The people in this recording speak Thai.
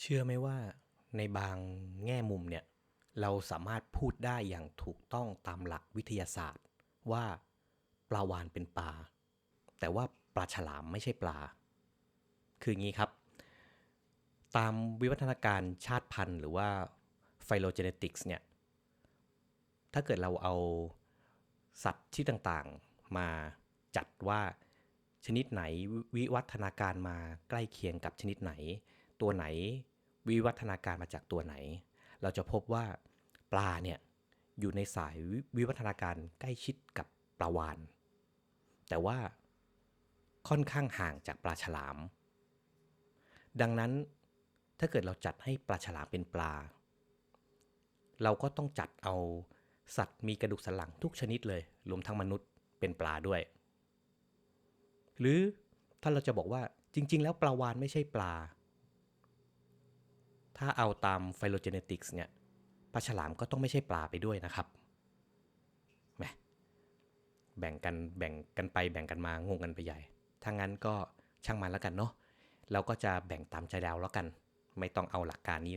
เชื่อไหมว่าในบางแง่มุมเนี่ย เราสามารถพูดได้อย่างถูกต้องตามหลักวิทยาศาสตร์ ว่าปลาวาฬเป็นปลา แต่ว่าปลาฉลามไม่ใช่ปลา คืออย่างนี้ครับ ตามวิวัฒนาการชาติพันธุ์หรือว่า phylogenetics เนี่ย ถ้าเกิดเราเอาสัตว์ที่ต่างๆมาจัดว่าชนิดไหนวิวัฒนาการมาใกล้เคียงกับชนิดไหน ตัวไหน วิวัฒนาการมาจากตัวไหน เราจะพบว่าปลาเนี่ยอยู่ในสายวิวัฒนาการใกล้ชิดกับปลาวาฬแต่ว่าค่อนข้างห่างจากปลาฉลาม ดังนั้นถ้าเกิดเราจัดให้ปลาฉลามเป็นปลา เราก็ต้องจัดเอาสัตว์มีกระดูกสันหลังทุกชนิดเลย รวมทั้งมนุษย์เป็นปลาด้วย หรือถ้าเราจะบอกว่าจริง ๆ แล้วปลาวาฬไม่ใช่ปลา ถ้าเอาตามไฟโลเจเนติกส์เนี่ยปลาฉลามก็ต้องไม่ใช่ปลาไปด้วยนะครับแหมแบ่งกันแบ่งกันไปแบ่งกันมางงกันไปใหญ่ถ้างั้นก็ช่างมันแล้วกันเนาะเราก็จะแบ่งตามใจดาวแล้วกัน ไม่ต้องเอาหลักการนี้